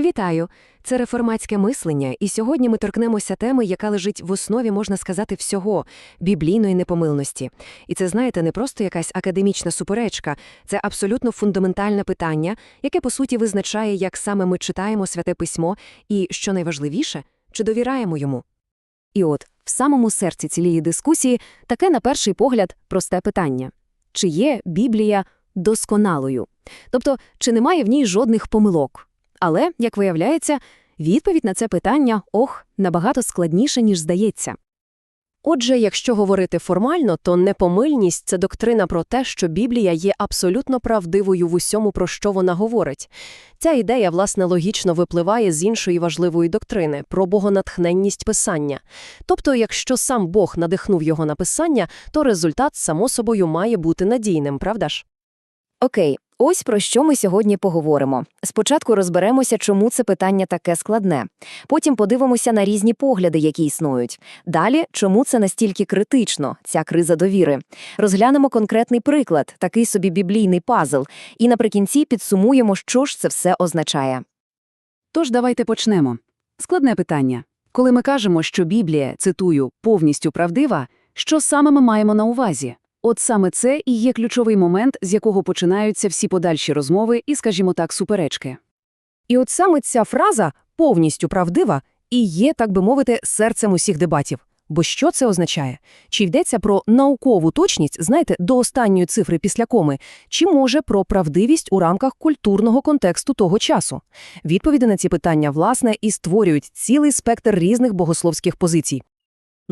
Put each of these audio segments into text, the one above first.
Вітаю! Це реформатське мислення, і сьогодні ми торкнемося теми, яка лежить в основі, можна сказати, всього біблійної непомилності. І це, знаєте, не просто якась академічна суперечка, це абсолютно фундаментальне питання, яке по суті визначає, як саме ми читаємо святе письмо, і, що найважливіше, чи довіряємо йому. І от в самому серці цієї дискусії таке, на перший погляд, просте питання: чи є Біблія досконалою? Тобто, чи немає в ній жодних помилок? Але, як виявляється, відповідь на це питання ох, набагато складніше, ніж здається. Отже, якщо говорити формально, то непомильність – це доктрина про те, що Біблія є абсолютно правдивою в усьому, про що вона говорить. Ця ідея, власне, логічно випливає з іншої важливої доктрини – про богонатхненність писання. Тобто, якщо сам Бог надихнув його на писання, то результат, само собою, має бути надійним, правда ж? Окей, ось про що ми сьогодні поговоримо. Спочатку розберемося, чому це питання таке складне. Потім подивимося на різні погляди, які існують. Далі, чому це настільки критично, ця криза довіри. Розглянемо конкретний приклад, такий собі біблійний пазл, і наприкінці підсумуємо, що ж це все означає. Тож давайте почнемо. Складне питання. Коли ми кажемо, що Біблія, цитую, повністю правдива, що саме ми маємо на увазі? От саме це і є ключовий момент, з якого починаються всі подальші розмови і, скажімо так, суперечки. І от саме ця фраза повністю правдива і є, так би мовити, серцем усіх дебатів. Бо що це означає? Чи йдеться про наукову точність, знаєте, до останньої цифри після коми, чи може про правдивість у рамках культурного контексту того часу? Відповіді на ці питання, власне, і створюють цілий спектр різних богословських позицій.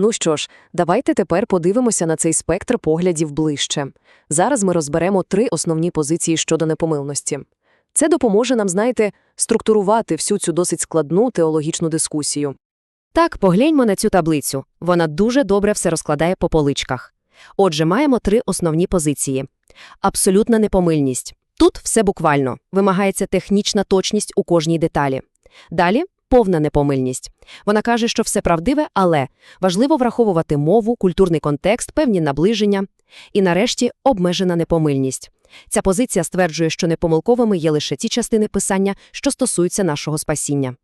Ну що ж, давайте тепер подивимося на цей спектр поглядів ближче. Зараз ми розберемо три основні позиції щодо непомилності. Це допоможе нам, знаєте, структурувати всю цю досить складну теологічну дискусію. Так, погляньмо на цю таблицю. Вона дуже добре все розкладає по поличках. Отже, маємо три основні позиції. Абсолютна непомильність. Тут все буквально. Вимагається технічна точність у кожній деталі. Далі повна непомильність. Вона каже, що все правдиве, але важливо враховувати мову, культурний контекст, певні наближення. І нарешті обмежена непомильність. Ця позиція стверджує, що непомилковими є лише ті частини писання, що стосуються нашого спасіння.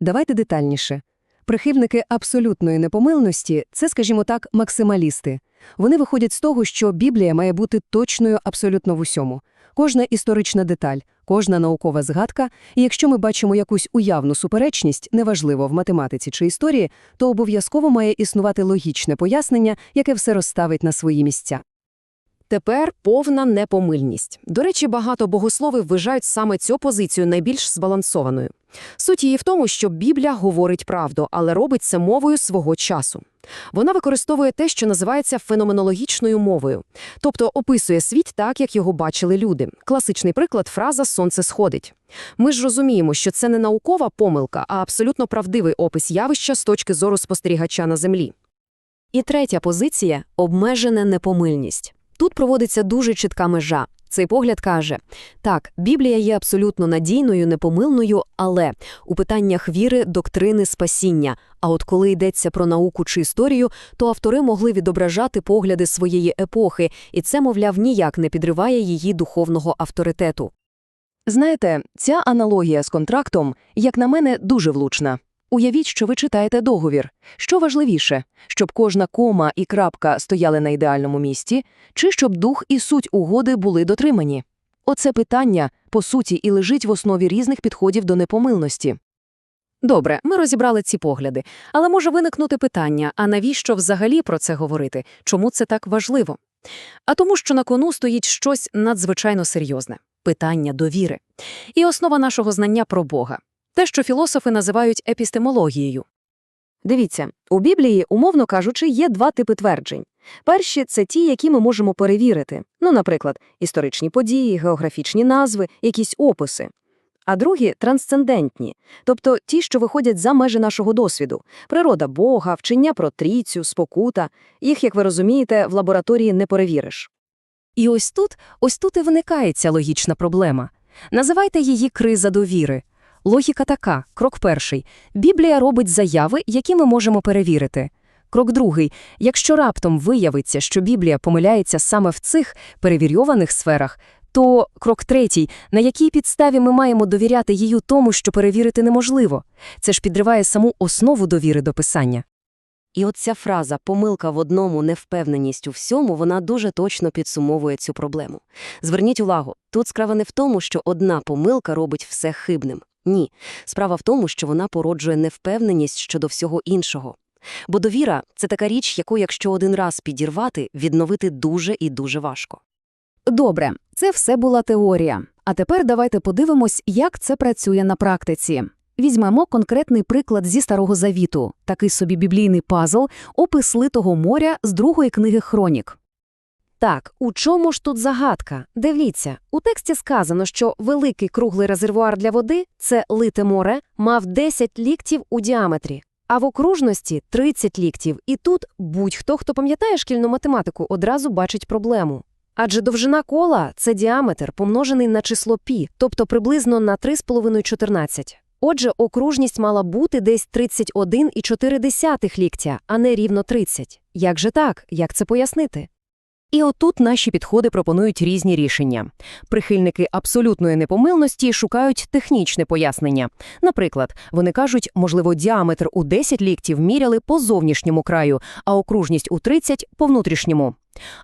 Давайте детальніше. Прихильники абсолютної непомилності – це, скажімо так, максималісти. Вони виходять з того, що Біблія має бути точною абсолютно в усьому. Кожна історична деталь, кожна наукова згадка, і якщо ми бачимо якусь уявну суперечність, неважливо в математиці чи історії, то обов'язково має існувати логічне пояснення, яке все розставить на свої місця. Тепер повна непомильність. До речі, багато богословів вважають саме цю позицію найбільш збалансованою. Суть її в тому, що Біблія говорить правду, але робить це мовою свого часу. Вона використовує те, що називається феноменологічною мовою, тобто описує світ так, як його бачили люди. Класичний приклад фраза Сонце сходить. Ми ж розуміємо, що це не наукова помилка, а абсолютно правдивий опис явища з точки зору спостерігача на землі. І третя позиція обмежена непомильність. Тут проводиться дуже чітка межа. Цей погляд каже: так, Біблія є абсолютно надійною, непомилною, але у питаннях віри, доктрини, спасіння. А от коли йдеться про науку чи історію, то автори могли відображати погляди своєї епохи, і це, мовляв, ніяк не підриває її духовного авторитету. Знаєте, ця аналогія з контрактом, як на мене, дуже влучна. Уявіть, що ви читаєте договір. Що важливіше, щоб кожна кома і крапка стояли на ідеальному місці, чи щоб дух і суть угоди були дотримані? Оце питання, по суті, і лежить в основі різних підходів до непомилності. Добре, ми розібрали ці погляди, але може виникнути питання, а навіщо взагалі про це говорити? Чому це так важливо? А тому, що на кону стоїть щось надзвичайно серйозне питання довіри. І основа нашого знання про Бога те, що філософи називають епістемологією. Дивіться, у Біблії, умовно кажучи, є два типи тверджень. Перші це ті, які ми можемо перевірити. Ну, наприклад, історичні події, географічні назви, якісь описи. А другі трансцендентні, тобто ті, що виходять за межі нашого досвіду: природа Бога, вчення про трійцю, спокута. Їх, як ви розумієте, в лабораторії не перевіриш. І ось тут, ось тут і виникає ця логічна проблема. Називайте її криза довіри. Логіка така: крок перший. Біблія робить заяви, які ми можемо перевірити. Крок другий. Якщо раптом виявиться, що Біблія помиляється саме в цих перевірйованих сферах, То крок третій, на якій підставі ми маємо довіряти їй тому, що перевірити неможливо. Це ж підриває саму основу довіри до писання. І от ця фраза «помилка в одному, невпевненість у всьому» вона дуже точно підсумовує цю проблему. Зверніть увагу, тут справа не в тому, що одна помилка робить все хибним. Ні. Справа в тому, що вона породжує невпевненість щодо всього іншого. Бо довіра – це така річ, яку, якщо один раз підірвати, відновити дуже і дуже важко. Добре, це все була теорія. А тепер давайте подивимось, як це працює на практиці. Візьмемо конкретний приклад зі Старого Завіту, такий собі біблійний пазл, опис Литого моря з другої книги Хронік. Так, у чому ж тут загадка? Дивіться, у тексті сказано, що великий круглий резервуар для води – це лите море, мав 10 ліктів у діаметрі, а в окружності – 30 ліктів. І тут будь-хто, хто пам'ятає шкільну математику, одразу бачить проблему. Адже довжина кола – це діаметр, помножений на число пі, тобто приблизно на 3,514. Отже, окружність мала бути десь 31,4 ліктя, а не рівно 30. Як же так? Як це пояснити? І отут наші підходи пропонують різні рішення. Прихильники абсолютної непомилності шукають технічне пояснення. Наприклад, вони кажуть, можливо, діаметр у 10 ліктів міряли по зовнішньому краю, а окружність у 30 – по внутрішньому.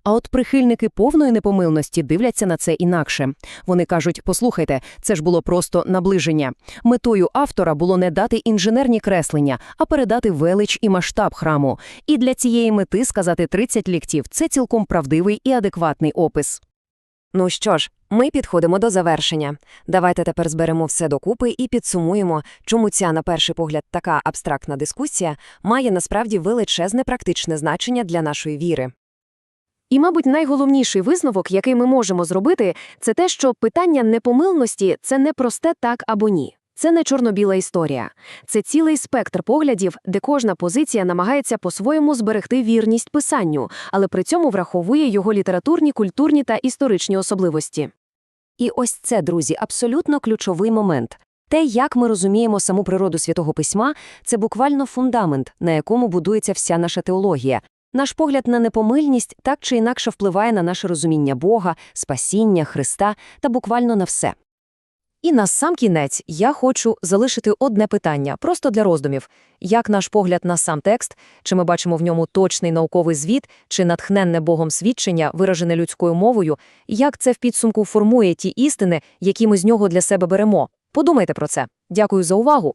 А от прихильники повної непомилності дивляться на це інакше. Вони кажуть, послухайте, це ж було просто наближення. Метою автора було не дати інженерні креслення, а передати велич і масштаб храму. І для цієї мети сказати 30 ліктів – це цілком правдивий і адекватний опис. Ну що ж, ми підходимо до завершення. Давайте тепер зберемо все докупи і підсумуємо, чому ця, на перший погляд, така абстрактна дискусія має насправді величезне практичне значення для нашої віри. І, мабуть, найголовніший висновок, який ми можемо зробити, це те, що питання непомилності – це не просте так або ні. Це не чорно-біла історія. Це цілий спектр поглядів, де кожна позиція намагається по-своєму зберегти вірність писанню, але при цьому враховує його літературні, культурні та історичні особливості. І ось це, друзі, абсолютно ключовий момент. Те, як ми розуміємо саму природу Святого Письма, це буквально фундамент, на якому будується вся наша теологія. Наш погляд на непомильність так чи інакше впливає на наше розуміння Бога, спасіння, Христа та буквально на все. І на сам кінець я хочу залишити одне питання, просто для роздумів. Як наш погляд на сам текст, чи ми бачимо в ньому точний науковий звіт, чи натхненне Богом свідчення, виражене людською мовою, як це в підсумку формує ті істини, які ми з нього для себе беремо? Подумайте про це. Дякую за увагу.